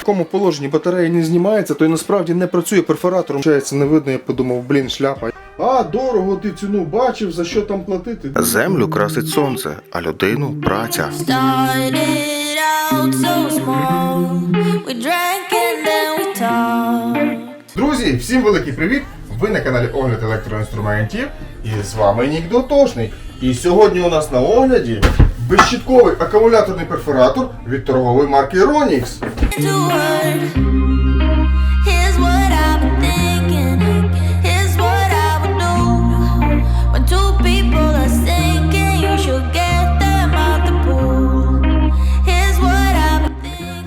в якому положенні батарея не знімається, то й насправді не працює перфоратором. Чається не видно, я подумав, блін, шляпа. А, дорого ти ціну бачив, за що там платити? Землю красить сонце, а людину праця. Друзі, всім великий привіт! Ви на каналі Огляд електроінструментів. І з вами Нік Дотошний. І сьогодні у нас на огляді безщітковий акумуляторний перфоратор від торгової марки Ronix.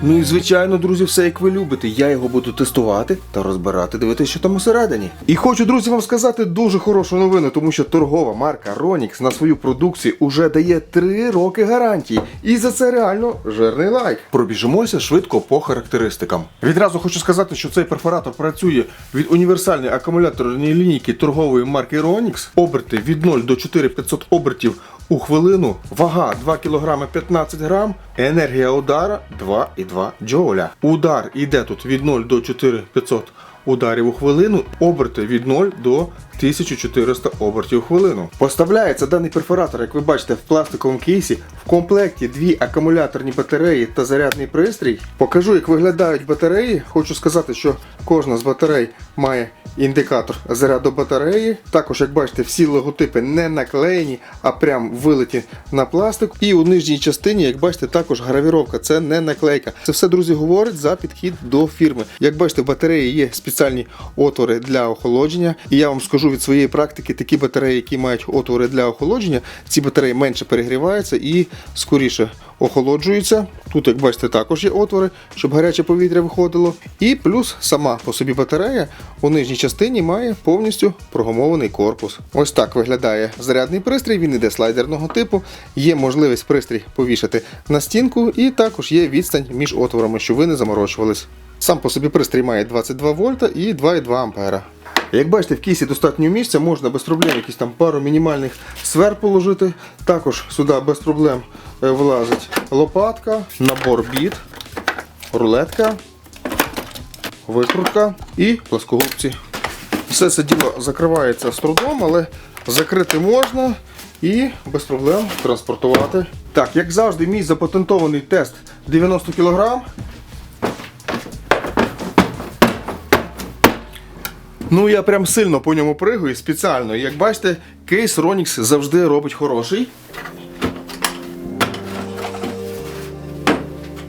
Ну і звичайно, друзі, все як ви любите. Я його буду тестувати та розбирати, дивитися, що там усередині. І хочу, друзі, вам сказати дуже хорошу новину, тому що торгова марка Ronix на свою продукцію уже дає 3 роки гарантії. І за це реально жирний лайк. Пробіжимося швидко по характеристикам. Відразу хочу сказати, що цей перфоратор працює від універсальної акумуляторної лінійки торгової марки Ronix. Оберти від 0 до 4500 обертів у хвилину, вага 2 кг 15 грам, енергія удара 2,2 джоуля. Удар йде тут від 0 до 4500 ударів у хвилину, оберти від 0 до 1400 обертів хвилину. Поставляється даний перфоратор, як ви бачите, в пластиковому кейсі. В комплекті дві акумуляторні батареї та зарядний пристрій. Покажу, як виглядають батареї. Хочу сказати, що кожна з батарей має індикатор заряду батареї. Також, як бачите, всі логотипи не наклеєні, а прям вилиті на пластик. І у нижній частині, як бачите, також гравіровка. Це не наклейка. Це все, друзі, говорить за підхід до фірми. Як бачите, в батареї є спеціальні отвори для охолодження. І я вам скажу від своєї практики, такі батареї, які мають отвори для охолодження, ці батареї менше перегріваються і скоріше охолоджуються. Тут, як бачите, також є отвори, щоб гаряче повітря виходило. І плюс сама по собі батарея у нижній частині має повністю прогумований корпус. Ось так виглядає зарядний пристрій, він іде слайдерного типу. Є можливість пристрій повішати на стінку, і також є відстань між отворами, щоб ви не заморочувались. Сам по собі пристрій має 22 вольта і 2,2 ампера. Як бачите, в кейсі достатньо місця, можна без проблем якісь там пару мінімальних сфер положити. Також сюди без проблем е, влазить лопатка, набор біт, рулетка, викрутка і плоскогубці. Все це діло закривається з трудом, але закрити можна і без проблем транспортувати. Так, як завжди, мій запатентований тест 90 кг. Ну, я прям сильно по ньому пригаю спеціально. Як бачите, кейс Ronix завжди робить хороший.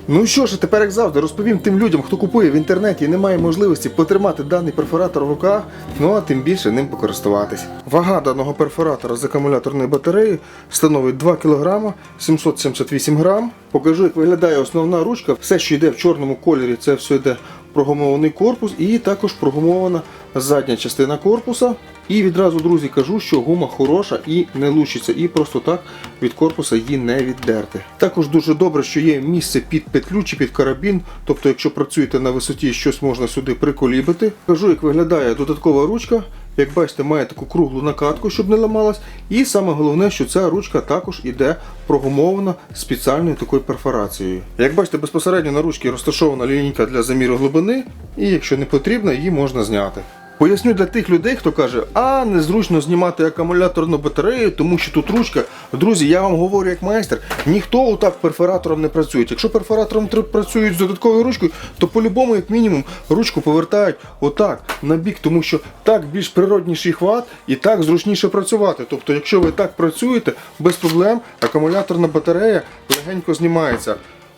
Ну що ж, тепер як завжди розповім тим людям, хто купує в інтернеті і не має можливості потримати даний перфоратор в руках, ну а тим більше ним покористуватись. Вага даного перфоратора з акумуляторної батареї становить 2 кг 778 грам. Покажу, як виглядає основна ручка. Все, що йде в чорному кольорі, це все йде прогумований корпус і також прогумована задня частина корпуса. І відразу, друзі, кажу, що гума хороша і не лучиться, і просто так від корпуса її не віддерти. Також дуже добре, що є місце під петлю чи під карабін, тобто, якщо працюєте на висоті, щось можна сюди приколібити. Кажу, як виглядає додаткова ручка. Як бачите, має таку круглу накатку, щоб не ламалась. І саме головне, що ця ручка також іде прогумована спеціальною такою перфорацією. Як бачите, безпосередньо на ручці розташована лінійка для заміру глибини, і якщо не потрібно, її можна зняти. Поясню для тих людей, хто каже, а незручно знімати акумуляторну батарею, тому що тут ручка. Друзі, я вам говорю як майстер, ніхто отак перфоратором не працює. Якщо перфоратором працюють з додатковою ручкою, то по-любому, як мінімум, ручку повертають отак на бік, тому що так більш природніший хват і так зручніше працювати. Тобто, якщо ви так працюєте, без проблем акумуляторна батарея легенько знімається.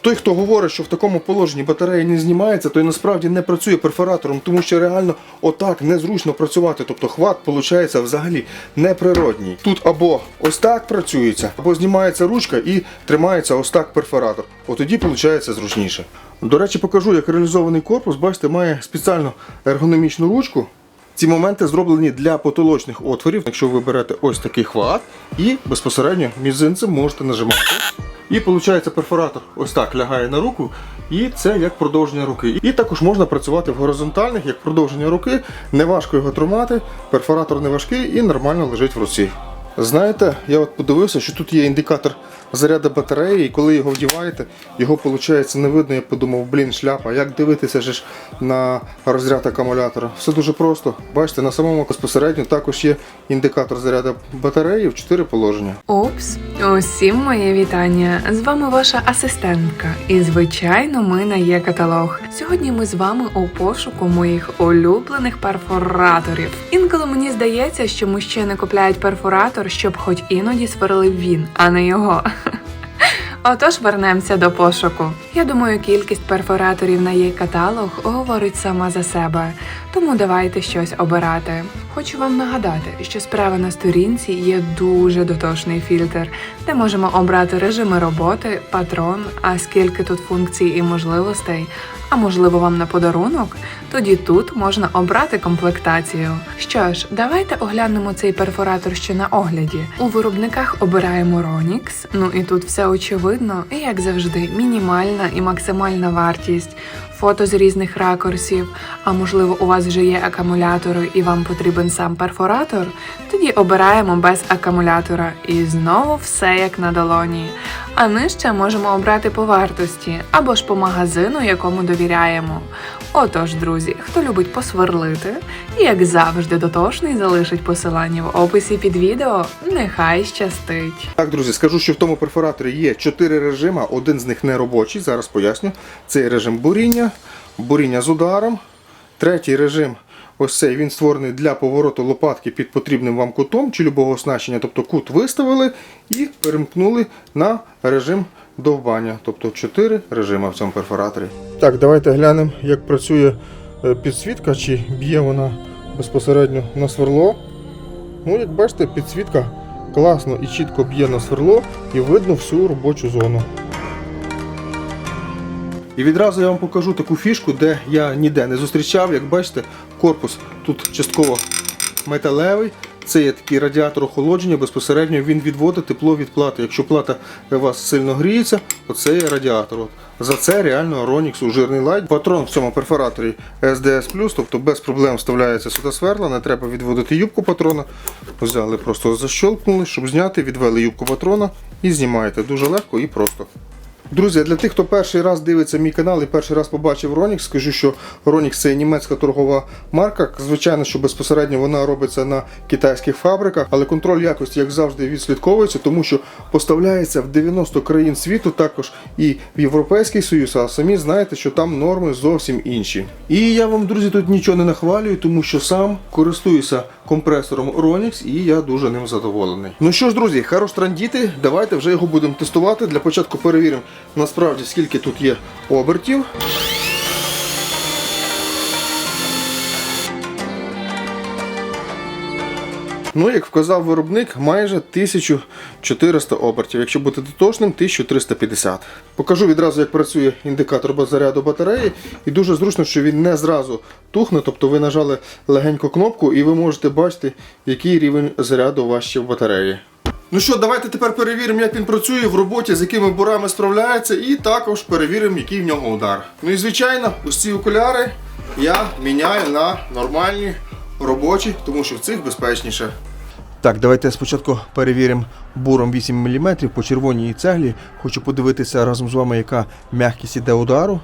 Той, хто говорить, що в такому положенні батарея не знімається, той насправді не працює перфоратором, тому що реально отак незручно працювати. Тобто хват виходить взагалі неприродній. Тут або ось так працюється, або знімається ручка і тримається ось так перфоратор. От тоді виходить зручніше. До речі, покажу, як реалізований корпус, бачите, має спеціальну ергономічну ручку. Ці моменти зроблені для потолочних отворів. Якщо ви берете ось такий хват і безпосередньо мізинцем можете нажимати. І виходить, перфоратор ось так лягає на руку, і це як продовження руки. І також можна працювати в горизонтальних, як продовження руки. Не важко його тримати, перфоратор не важкий і нормально лежить в руці. Знаєте, я от подивився, що тут є індикатор заряду батареї, і коли його вдіваєте, його виходить не видно. Я подумав, блін, шляпа, як дивитися ж на розряд акумулятора. Все дуже просто. Бачите, на самому безпосередньо також є індикатор заряду батареї в 4 положення. Опс, усім моє вітання. З вами ваша асистентка. І звичайно, ми на є каталог. Сьогодні ми з вами у пошуку моїх улюблених перфораторів. Інколи мені здається, що мужчини купляють перфоратор, щоб хоч іноді сверлив він, а не його. Отож, вернемося до пошуку. Я думаю, кількість перфораторів на її каталог говорить сама за себе, тому давайте щось обирати. Хочу вам нагадати, що справа на сторінці є дуже дотошний фільтр, де можемо обрати режими роботи, патрон, а скільки тут функцій і можливостей. А можливо вам на подарунок? Тоді тут можна обрати комплектацію. Що ж, давайте оглянемо цей перфоратор ще на огляді. У виробниках обираємо Ronix, ну і тут все очевидно, і як завжди, мінімальна і максимальна вартість. Фото з різних ракурсів, а можливо, у вас вже є акумулятори і вам потрібен сам перфоратор, тоді обираємо без акумулятора і знову все як на долоні. А нижче можемо обрати по вартості або ж по магазину, якому довіряємо. Отож, друзі, хто любить посверлити, як завжди дотошний залишить посилання в описі під відео, нехай щастить. Так, друзі, скажу, що в тому перфораторі є 4 режима. один з них не робочий, зараз поясню. Це режим буріння, буріння з ударом. Третій режим, ось цей, він створений для повороту лопатки під потрібним вам кутом чи любого оснащення. Тобто кут виставили і перемкнули на режим довбання. Тобто 4 режими в цьому перфораторі. Так, давайте глянемо, як працює е, підсвітка, чи б'є вона безпосередньо на сверло. Ну, як бачите, підсвітка класно і чітко б'є на сверло і видно всю робочу зону. І відразу я вам покажу таку фішку, де я ніде не зустрічав. Як бачите, корпус тут частково металевий. Це є такий радіатор охолодження, безпосередньо він відводить тепло від плати. Якщо плата у вас сильно гріється, оце є радіатор. От. За це реально Ronix у жирний лайт. Патрон в цьому перфораторі SDS+, тобто без проблем вставляється сюди сверла, не треба відводити юбку патрона. Взяли, просто защолкнули, щоб зняти, відвели юбку патрона і знімаєте. Дуже легко і просто. Друзі, для тих, хто перший раз дивиться мій канал і перший раз побачив Ronix, скажу, що Ronix це німецька торгова марка. Звичайно, що безпосередньо вона робиться на китайських фабриках, але контроль якості, як завжди, відслідковується, тому що поставляється в 90 країн світу, також і в Європейський Союз, а самі знаєте, що там норми зовсім інші. І я вам, друзі, тут нічого не нахвалюю, тому що сам користуюся компресором Ronix і я дуже ним задоволений. Ну що ж, друзі, хорош трандіти, давайте вже його будемо тестувати. Для початку перевіримо насправді скільки тут є обертів. Ну, як вказав виробник, майже 1400 обертів. Якщо бути дотошним, 1350. Покажу відразу, як працює індикатор заряду батареї. І дуже зручно, що він не зразу тухне, тобто ви нажали легенько кнопку і ви можете бачити, який рівень заряду ще в батареї. Ну що, давайте тепер перевіримо, як він працює в роботі, з якими бурами справляється, і також перевіримо, який в нього удар. Ну і звичайно, ось ці окуляри я міняю на нормальні робочі, тому що в цих безпечніше. Так, давайте спочатку перевіримо буром 8 мм по червоній цеглі. Хочу подивитися разом з вами, яка м'якість іде удару.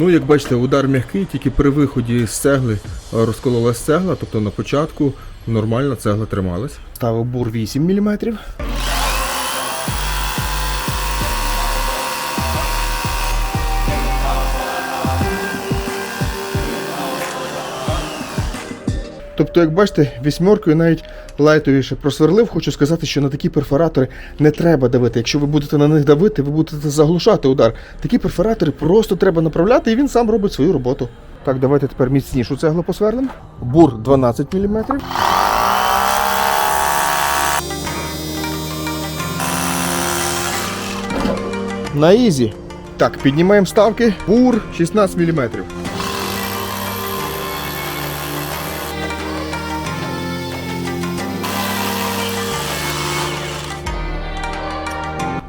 Ну, як бачите, удар м'який, тільки при виході з цегли розколола розкололась цегла, тобто на початку нормально цегла трималась. Ставив бур 8 мм. Тобто, як бачите, вісьмеркою навіть лайтовіше просверлив. Хочу сказати, що на такі перфоратори не треба давити. Якщо ви будете на них давити, ви будете заглушати удар. Такі перфоратори просто треба направляти, і він сам робить свою роботу. Так, давайте тепер міцнішу цеглу посверлимо. Бур 12 мм. На ізі. Так, піднімаємо ставки. Бур 16 мм.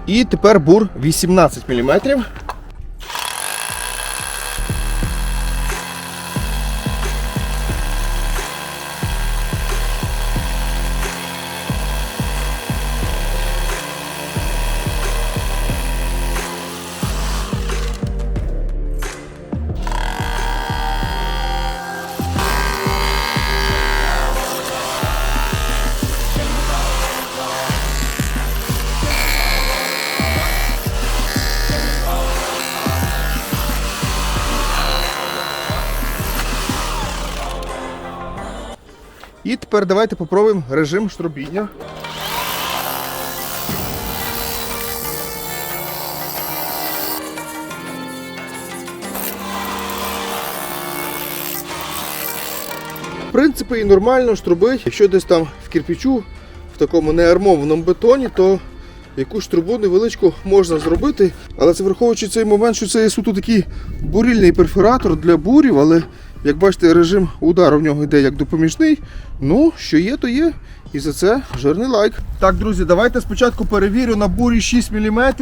І тепер бур 18 мм. І тепер давайте попробуємо режим штробіння. В принципі, і нормально штрубить. Якщо десь там в кирпичу, в такому неармованому бетоні, то якусь трубу невеличку можна зробити. Але це враховуючи цей момент, що це є суто такий бурільний перфоратор для бурів, але як бачите, режим удару в нього йде як допоміжний. Ну, що є, то є. І за це жирний лайк. Так, друзі, давайте спочатку перевірю на бурі 6 мм.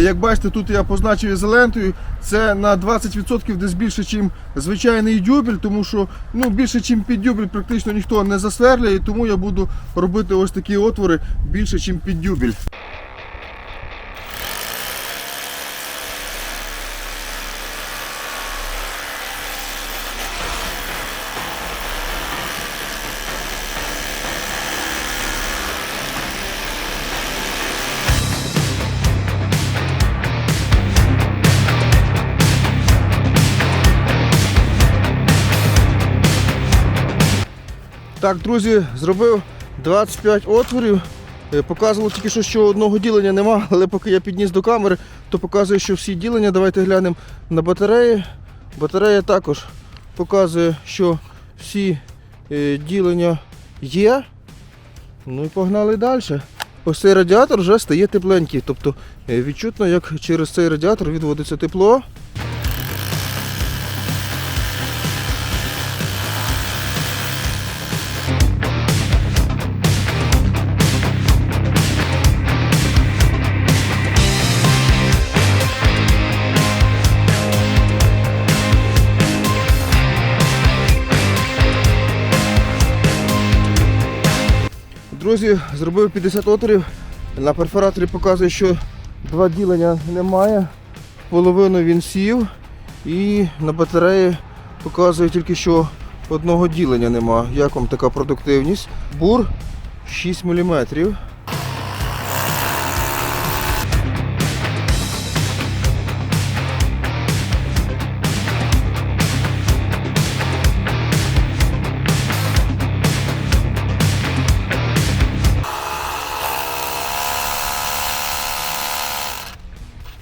Як бачите, тут я позначив ізолентою. Це на 20% десь більше, ніж звичайний дюбель, тому що ну, більше, ніж під дюбель практично ніхто не засверлює, тому я буду робити ось такі отвори більше, ніж під дюбель. Так, друзі, зробив 25 отворів. Е, Показувало тільки що, що одного ділення нема, але поки я підніс до камери, то показує, що всі ділення. Давайте глянемо на батареї. Батарея також показує, що всі е, ділення є. Ну і погнали далі. Ось цей радіатор вже стає тепленький. Тобто е, відчутно, як через цей радіатор відводиться тепло. Друзі, зробив 50 отворів. На перфораторі показує, що два ділення немає. Половину він сів. І на батареї показує тільки, що одного ділення нема. Як вам така продуктивність? Бур 6 мм.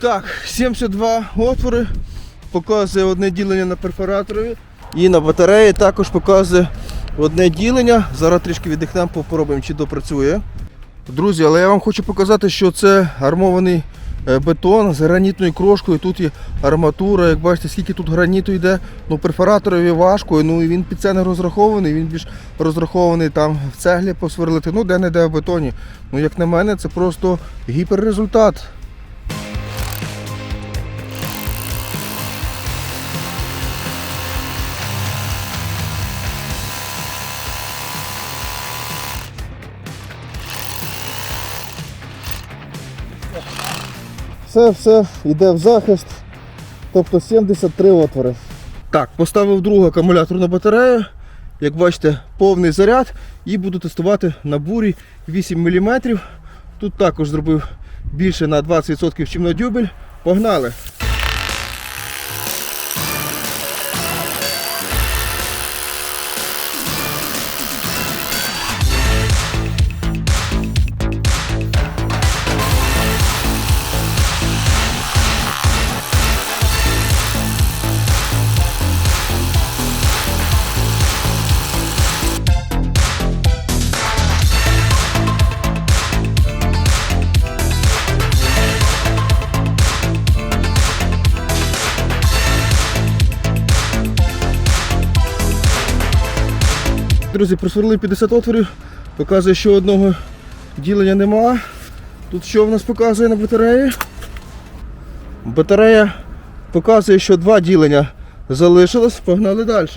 Так, 72 отвори. Показує одне ділення на перфораторі. І на батареї також показує одне ділення. Зараз трішки віддихнемо, попробуємо, чи допрацює. Друзі, але я вам хочу показати, що це армований е, бетон з гранітною крошкою. Тут є арматура. Як бачите, скільки тут граніту йде. Ну, перфораторові важко. Ну і він під це не розрахований. Він більш розрахований там в цеглі посверлити. Ну, де-не-де в бетоні. Ну, як на мене, це просто гіперрезультат. Все, все йде в захист. Тобто 73 отвори. Так, поставив другу акумуляторну батарею. Як бачите, повний заряд і буду тестувати на бурі 8 мм. Тут також зробив більше на 20%, ніж на дюбель. Погнали! Друзі, просверлив 50 отворів, показує, що одного ділення нема. Тут що в нас показує на батареї? Батарея показує, що два ділення залишилось, погнали далі.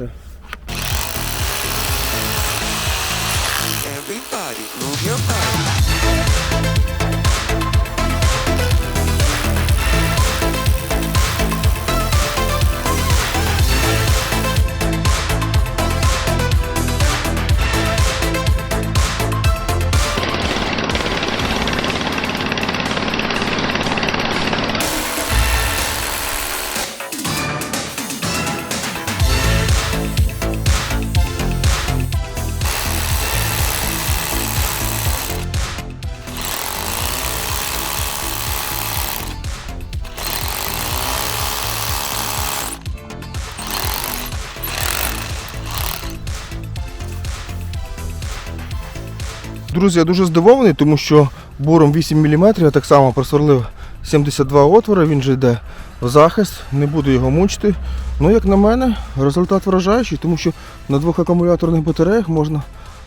Друзі, я дуже здивований, тому що бором 8 мм я так само просверлив 72 отвори, він же йде в захист, не буду його мучити. Ну, як на мене, результат вражаючий, тому що на двох акумуляторних батареях можна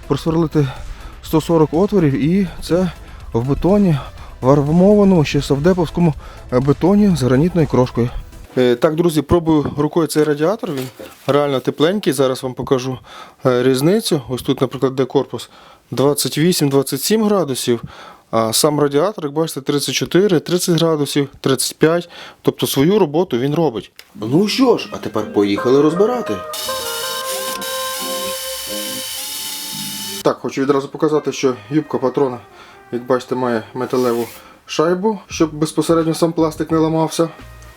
просверлити 140 отворів і це в бетоні, в армованому, ще савдеповському бетоні з гранітною крошкою. Е, Так, друзі, пробую рукою цей радіатор. Він реально тепленький. Зараз вам покажу е, різницю. Ось тут, наприклад, де корпус 28-27 градусів. А сам радіатор, як бачите, 34, 30 градусів, 35. Тобто свою роботу він робить. Ну що ж, а тепер поїхали розбирати. Так, хочу відразу показати, що юбка патрона, як бачите, має металеву шайбу, щоб безпосередньо сам пластик не ламався.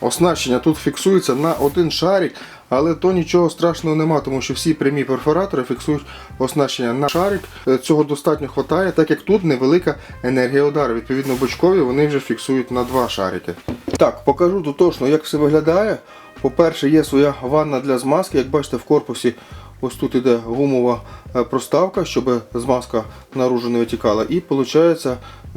Оснащення тут фіксується на один шарик, але то нічого страшного нема, тому що всі прямі перфоратори фіксують оснащення на шарик. Е, Цього достатньо хватає, так як тут невелика енергія удару. Відповідно, бочкові вони вже фіксують на два шарики. Так, покажу тут точно, як все виглядає. По-перше, є своя ванна для змазки. Як бачите, в корпусі ось тут іде гумова е, проставка, щоб змазка наружу не витікала. І виходить,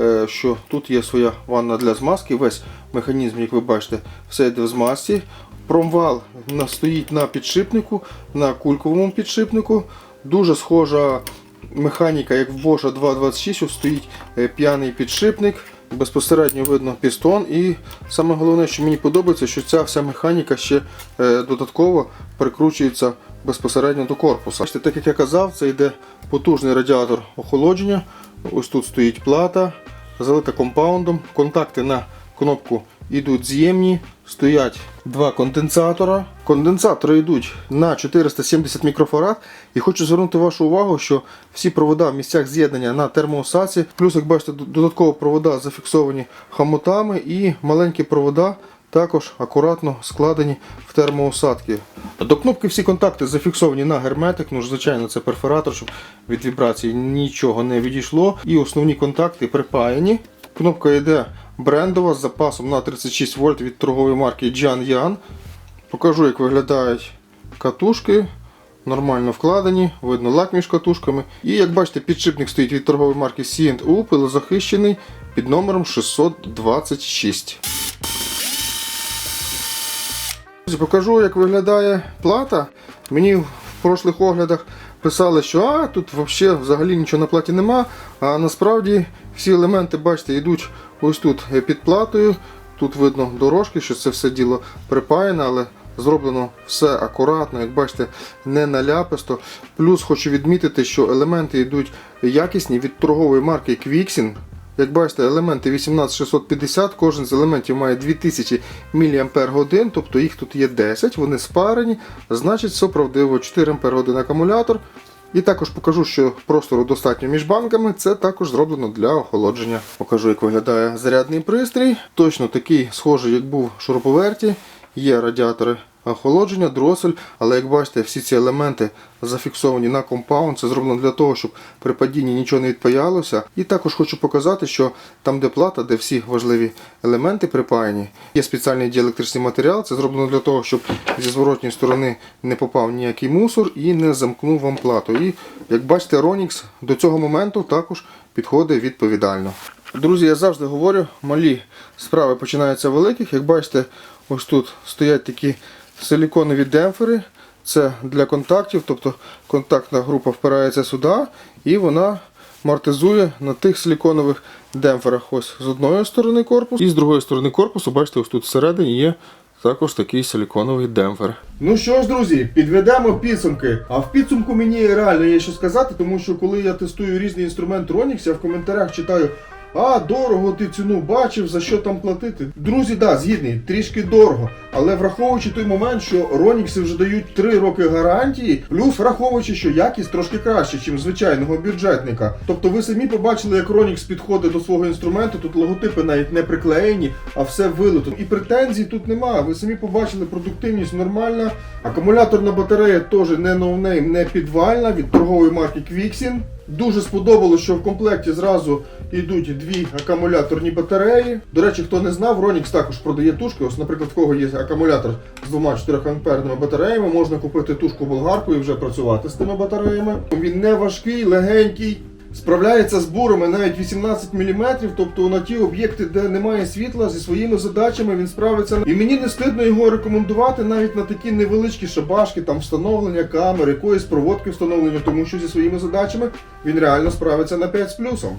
е, що тут є своя ванна для змазки. Весь механізм, як ви бачите, все йде в змазці. Промвал стоїть на підшипнику, на кульковому підшипнику. Дуже схожа механіка, як в Bosch 226, стоїть е, п'яний підшипник. Безпосередньо видно пістон, і саме головне, що мені подобається, що ця вся механіка ще е, додатково прикручується безпосередньо до корпуса. Так як я казав, це йде потужний радіатор охолодження. Ось тут стоїть плата, залита компаундом. Контакти на кнопку йдуть з'ємні, стоять два конденсатора. Конденсатори йдуть на 470 мікрофарад. І хочу звернути вашу увагу, що всі провода в місцях з'єднання на термоусадці. Плюс, як бачите, додатково провода зафіксовані хомутами і маленькі провода також акуратно складені в термоусадки. До кнопки всі контакти зафіксовані на герметик. Ну звичайно, це перфоратор, щоб від вібрації нічого не відійшло. І основні контакти припаяні. Кнопка йде брендова з запасом на 36 вольт від торгової марки Jian Yan. Покажу, як виглядають катушки. Нормально вкладені, видно лак між катушками. І як бачите, підшипник стоїть від торгової марки C&U, пилозахищений під номером 626. Покажу, як виглядає плата. Мені в прошлих оглядах писали, що а, тут взагалі, взагалі нічого на платі нема. А насправді всі елементи, бачите, йдуть ось тут е, під платою. Тут видно дорожки, що це все діло припаяне, але зроблено все акуратно, як бачите, не наляписто. Плюс хочу відмітити, що елементи йдуть якісні від торгової марки Quixin. Як бачите, елементи 18650, кожен з елементів має 2000 мАч, тобто їх тут є 10, вони спарені, значить все правдиво 4 Ах акумулятор. І також покажу, що простору достатньо між банками, це також зроблено для охолодження. Покажу, як виглядає зарядний пристрій. Точно такий схожий, як був в шуруповерті. Є радіатори охолодження, дросель, але як бачите, всі ці елементи зафіксовані на компаунд. Це зроблено для того, щоб при падінні нічого не відпаялося. І також хочу показати, що там, де плата, де всі важливі елементи припаяні, є спеціальний діелектричний матеріал. Це зроблено для того, щоб зі зворотньої сторони не попав ніякий мусор і не замкнув вам плату. І як бачите, Ronix до цього моменту також підходить відповідально. Друзі, я завжди говорю, малі справи починаються великих. Як бачите, ось тут стоять такі силіконові демпфери. Це для контактів, тобто контактна група впирається сюди і вона амортизує на тих силіконових демпферах. Ось з одної сторони корпус, і з другої сторони корпусу, бачите, ось тут всередині є також такий силіконовий демпфер. Ну що ж, друзі, підведемо підсумки. А в підсумку мені реально є що сказати, тому що коли я тестую різні інструменти Ronix, я в коментарях читаю. А, дорого ти ціну бачив, за що там платити. Друзі, да, згідний, трішки дорого. Але враховуючи той момент, що Ронікси вже дають 3 роки гарантії, плюс враховуючи, що якість трошки краще, ніж звичайного бюджетника. Тобто ви самі побачили, як Ронікс підходить до свого інструменту, тут логотипи навіть не приклеєні, а все вилито. І претензій тут немає. Ви самі побачили, продуктивність нормальна. Акумуляторна батарея теж не ноунейм, не підвальна від торгової марки Quixin. Дуже сподобалось, що в комплекті зразу йдуть дві акумуляторні батареї. До речі, хто не знав, Ronix також продає тушки. Ось, наприклад, в кого є акумулятор з двома 4 амперними батареями, можна купити тушку болгарку і вже працювати з тими батареями. Він не важкий, легенький. Справляється з бурами навіть 18 мм, тобто на ті об'єкти, де немає світла, зі своїми задачами він справиться. І мені не стидно його рекомендувати навіть на такі невеличкі шабашки, там встановлення камер, якоїсь проводки встановлення, тому що зі своїми задачами він реально справиться на 5 з плюсом.